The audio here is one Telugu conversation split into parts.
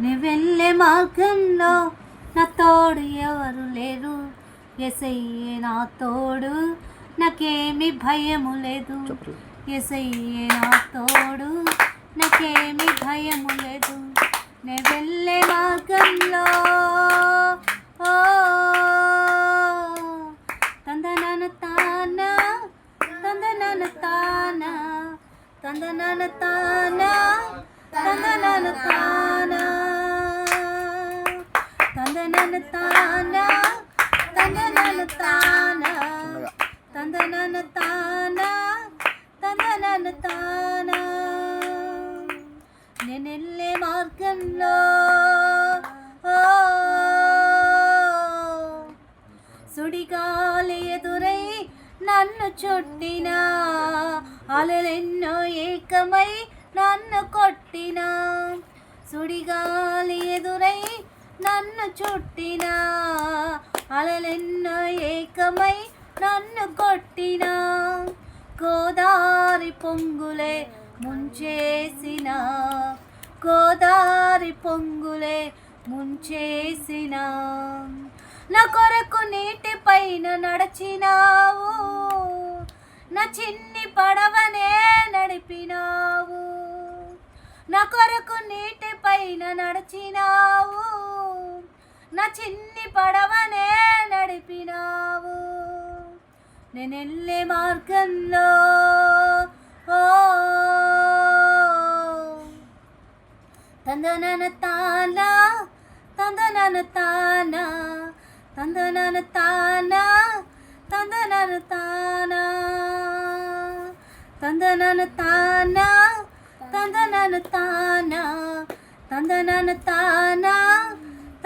నీ వెళ్ళే మార్గంలో నా తోడు ఎవరు లేరు. ఎసయ్యే నా తోడు. నాకేమి భయము లేదు. ఎసయ్యే నా తోడు. నాకేమి భయము లేదు. నే వెళ్ళే మార్గంలో. ఓ తందనన తాన తందనన తాన తందనన తాన తందనన తాన. తందనన తాన తందనన తాన తందనన తాన తందనన తాన నేనెళ్ళే మార్గంలో సుడిగాలి ఎదురై నన్ను చుట్టిన అలలెన్నో ఏకమై నన్ను కొట్టిన. సుడిగాలి ఎదురై నన్ను చుట్టినా అలలెన్నో ఏకమై నన్ను కొట్టినా. గోదారి పొంగులే ముంచేసిన గోదారి పొంగులే ముంచేసిన. నా కొరకు నీటి పైన నడిచినావు నా చిన్ని పడవనే నడిపినావు. నా కొరకు నీటి పైన నడిచినావు నా చిన్ని పడవనే నడిపినావు. నేను వెళ్ళే మార్గంలో. ఓ. తందనన తానా తందనన తానా తందనన తానా తందనన తానా. తందనన తానా తందనన తానా తందనన తానా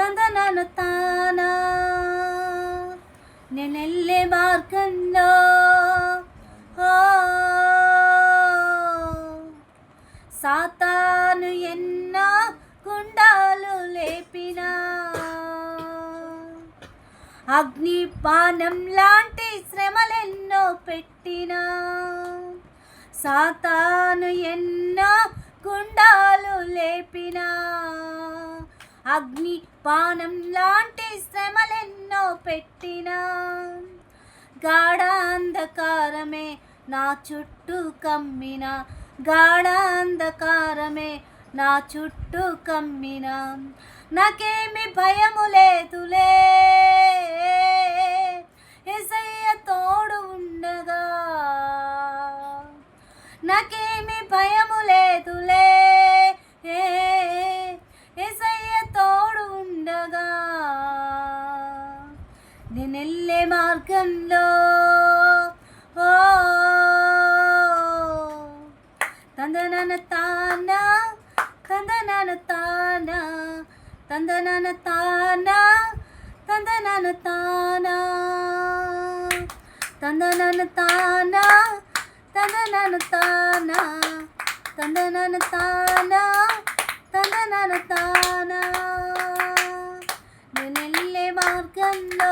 తందనను తానా నేను మార్గంలో సాతాను ఎన్నో గుండాలు లేపినా? అగ్నిపానం లాంటి శ్రమలెన్నో పెట్టినా? సాతాను ఎన్నో గుండాలు లేపినా? అగ్ని పానం లాంటి శ్రమలెన్నో పెట్టినా. గాఢాంధకారమే నా చుట్టూ కమ్మిన. గాఢాంధకారమే నా చుట్టూ కమ్మిన. నాకేమి భయము లేదులే. ఎసయ్య తోడు ఉండగా. నాకేమి భయము లేదులే. మార్గంలో తందనన తానా కందనన తానా తందనన తానా తందనన తానా తందనన తానా తందనన తానా తందనన తానా తందనన తానా నేనెళ్ళే మార్గంలో